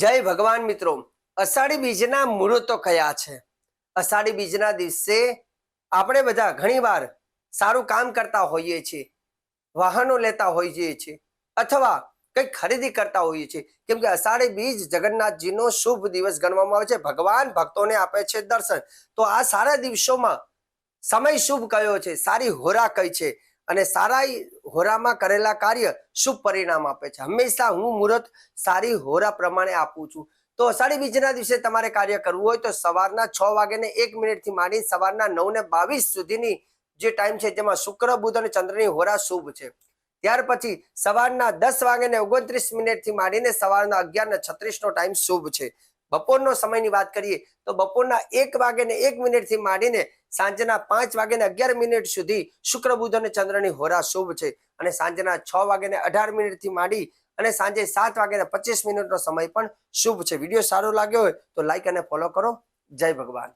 જય ભગવાન મિત્રો. અષાઢી બીજના મુહૂર્તો કયા છે? અષાઢી બીજના દિવસે આપણે બધા ઘણીવાર સારું કામ કરતા હોઈએ છીએ, વાહનો લેતા હોઈએ છીએ, અથવા કંઈક ખરીદી કરતા હોઈએ છીએ. કેમ કે અષાઢી બીજ જગન્નાથજીનો શુભ દિવસ ગણવામાં આવે છે. ભગવાન ભક્તોને આપે છે દર્શન. તો આ સારા દિવસોમાં સમય શુભ કયો છે? સારી હોરા કઈ છે? અને સારા હોરામાં કરેલા કાર્ય શુભ પરિણામ આપે છે. હંમેશા હું મુહૂર્ત સારી હોરા પ્રમાણે આપું છું. તો અષાઢી બીજના દિવસે તમારે કાર્ય કરવું હોય તો સવારના છ વાગે ને એક મિનિટથી માંડી સવારના નવ ને બાવીસ સુધીની જે ટાઈમ છે તેમાં શુક્ર, બુધ અને ચંદ્રની હોરા શુભ છે. ત્યાર પછી સવારના દસ વાગે ને ઓગણત્રીસ મિનિટથી માંડીને સવારના અગિયાર ને છત્રીસ નો ટાઈમ શુભ છે. બપોરનો સમયની વાત કરીએ તો બપોરના એક વાગે ને એક મિનિટથી માંડીને સાંજના પાંચ વાગે ને અગિયાર મિનિટ સુધી શુક્ર, બુધ અને ચંદ્રની હોરા શુભ છે. અને સાંજના છ વાગે ને અઢાર મિનિટથી માંડી અને સાંજે સાત વાગે ને પચીસ મિનિટનો સમય પણ શુભ છે. વીડિયો સારો લાગ્યો હોય તો લાઈક અને ફોલો કરો. જય ભગવાન.